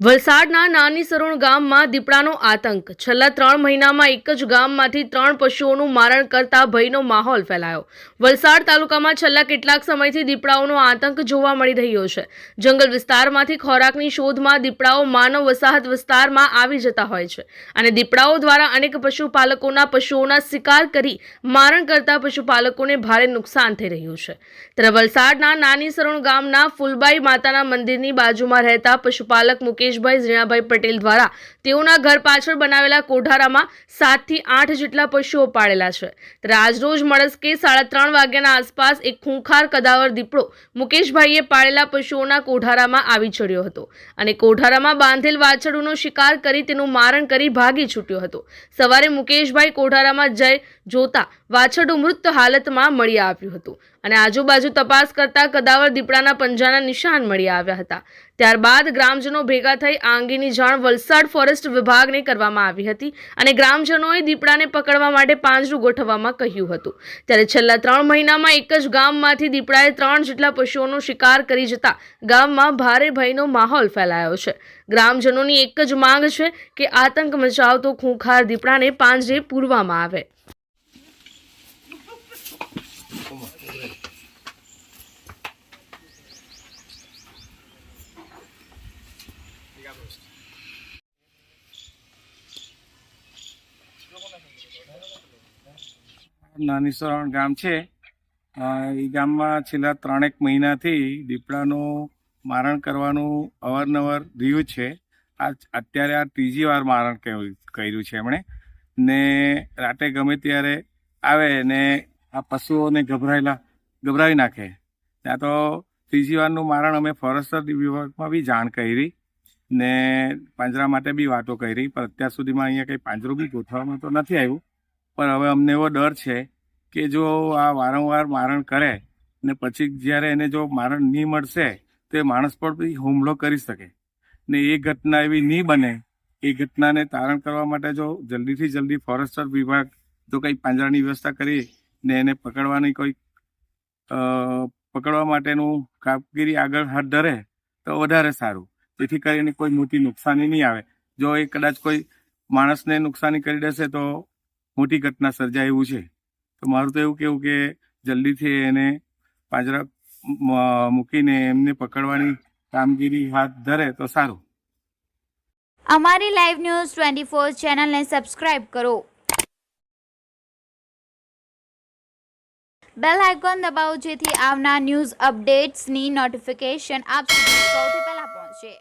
વલસાડના નાની સરોણ ગામમાં દીપડાનો આતંક. છેલ્લા ત્રણ મહિનામાં એક જ ગામમાંથી ત્રણ પશુઓનું મારણ કરતા ભયનો માહોલ ફેલાયો. વલસાડ તાલુકામાં છેલ્લા કેટલાક સમયથી દીપડાઓનો આતંક જોવા મળી રહ્યો છે. જંગલ વિસ્તારમાંથી ખોરાકની શોધમાં દીપડાઓ માનવ વસાહત વિસ્તારમાં આવી જતા હોય છે અને દીપડાઓ દ્વારા અનેક પશુપાલકોના પશુઓના શિકાર કરી મારણ કરતા પશુપાલકોને ભારે નુકસાન થઈ રહ્યું છે. ત્યારે વલસાડના નાની સરોણ ગામના ફૂલબાઈ માતાના મંદિરની બાજુમાં રહેતા પશુપાલક મુકેશભાઈ ઝીણાભાઈ પટેલ દ્વારા તેઓના ઘર પાછળ બનાવેલા કોઠારામાં સાતથી આઠ જેટલા પશુઓ પાળેલા છે. ત્યારે મળસ્કે સાડા ત્રણ વાગ્યાના આસપાસ એક ખૂંખાર કદાવર દીપડો મુકેશભાઈએ પાળેલા પશુઓના કોઠારામાં આવી ચડ્યો હતો અને કોઠારામાં બાંધેલ વાછરડુનો શિકાર કરી તેનું મારણ કરી ભાગી છૂટ્યો હતો. સવારે મુકેશભાઈ કોઠારામાં જઈ જોતા વાછરડું મૃત હાલતમાં મળી આવ્યું હતું. અને આજુબાજુ તપાસ કરતા કદાવર દીપડાના પંજાના નિશાન મળી આવ્યા હતા. ત્યારબાદ ગ્રામજનો ભેગા થઈ આ અંગેની જાણ વલસાડ ફોરેસ્ટ વિભાગને કરવામાં આવી હતી અને ગ્રામજનોએ દીપડાને પકડવા માટે પાંજરું ગોઠવવામાં કહ્યું હતું. ત્યારે છેલ્લા ત્રણ મહિનામાં એક જ ગામમાંથી દીપડાએ ત્રણ જેટલા પશુઓનો શિકાર કરી જતા ગામમાં ભારે ભયનો માહોલ ફેલાયો છે. ગ્રામજનોની એક જ માંગ છે કે આતંક મચાવતો ખૂંખાર દીપડાને પાંજરે પૂરવામાં આવે. નાની સરણ ગામ છે. એ ગામમાં છેલ્લા ત્રણેક મહિનાથી દીપડાનું મારણ કરવાનું અવારનવાર રહ્યું છે. આ અત્યારે આ ત્રીજી વાર મારણ કર્યું છે એમણે. ને રાતે ગમે ત્યારે આવે ને આ પશુઓને ગભરાયેલા, ગભરાવી નાખે. ત્યાં તો ત્રીજી વારનું મારણ અમે ફોરેસ્ટર વિભાગમાં બી જાણ કરી ને પાંજરા માટે બી વાતો કરી, પણ અત્યાર સુધીમાં અહીંયા કંઈ પાંજરું બી ગોઠવવામાં તો નથી આવ્યું. પણ હવે અમને એવો ડર છે કે જો આ વારંવાર મારણ કરે ને પછી જ્યારે એને જો મારણ નહીં મળશે તો એ માણસ પર બી હુમલો કરી શકે. ને એ ઘટના એવી નહીં બને. એ ઘટનાને તારણ કરવા માટે જો જલ્દીથી જલ્દી ફોરેસ્ટર વિભાગ જો કંઈ પાંજરાની વ્યવસ્થા કરી ને એને પકડવાની કોઈ પકડવા માટેનું કામગીરી આગળ હાથ ધરે તો વધારે સારું. જેથી કરીને કોઈ મોટી નુકસાની નહીં આવે. જો એ કદાચ કોઈ માણસને નુકસાની કરી દેશે તો મોટી ઘટના સર્જાય એવું છે. તો મારું તો એવું કેવું કે જલ્દીથી એને પાંજરા મૂકીને એમને પકડવાની કામગીરી હાથ ધરે તો સારું. અમારી લાઈવ ન્યૂઝ ટ્વેન્ટી ફોર ચેનલને સબસ્ક્રાઇબ કરો. બેલ આઇકોન દબાવો જેથી આવનાર ન્યૂઝ અપડેટ્સની નોટિફિકેશન આપ સુધી સૌથી પહેલા પહોંચે.